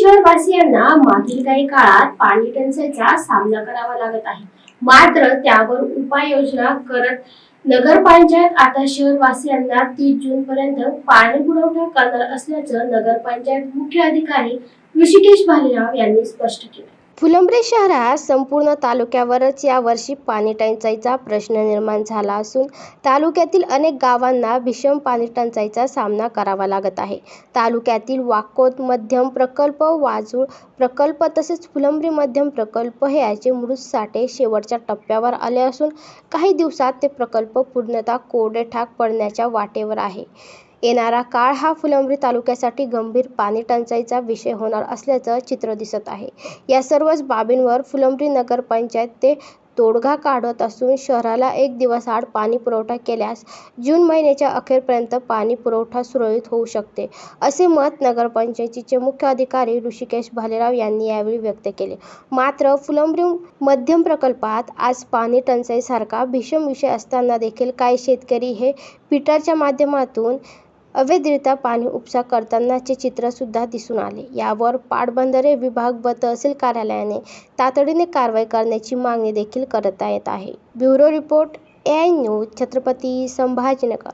शहरवासियांना मागील काही काळात पाणी टंचाईचा सामना करावा लागत आहे. मात्र त्यावर उपाययोजना करत नगरपंचायत आता शहरवासियांना तीस जून पर्यंत पाणी पुरवठा करणार असल्याचं नगरपंचायत मुख्य अधिकारी ऋषिकेश भालेराव यांनी स्पष्ट केलं. फुलंब्री शहरात संपूर्ण तालुक्यावरच यावर्षी पाणी टंचाईचा प्रश्न निर्माण झाला असून तालुक्यातील अनेक गावांना भीषण पाणी टंचाईचा सामना करावा लागत आहे. तालुक्यातील वाकोत मध्यम प्रकल्प वाजूळ प्रकल्प तसेच फुलंब्री मध्यम प्रकल्प हे याचे मृत साठे शेवटच्या टप्प्यावर आले असून काही दिवसात ते प्रकल्प पूर्णतः कोरडे ठाक पडण्याच्या वाटेवर आहे. येणारा काळ हा फुलंब्री तालुक्यासाठी गंभीर पाणी टंचाईचा विषय होणार असल्याचं चित्र दिसत आहे. या सर्वच बाबींवर फुलंब्री नगरपंचायत ते तोडगा काढत असून शहराला एक दिवस आड पाणी पुरवठा केल्यास जून महिन्याच्या अखेरपर्यंत पाणी पुरवठा सुरळीत होऊ शकते असे मत नगरपंचायतीचे मुख्य अधिकारी ऋषिकेश भालेराव यांनी यावेळी व्यक्त केले. मात्र फुलंब्री मध्यम प्रकल्पात आज पाणी टंचाईसारखा भीषण विषय असताना देखील काही शेतकरी हे पीटरच्या माध्यमातून अवैधरित्या पाणी उपसा करतानाचे चित्र सुद्धा दिसून आले. यावर पाटबंधारे विभाग व तहसील कार्यालयाने तातडीने कारवाई करण्याची मागणी देखील करता येत आहे. Bureau report A I news Chhatrapati Sambhajinagar.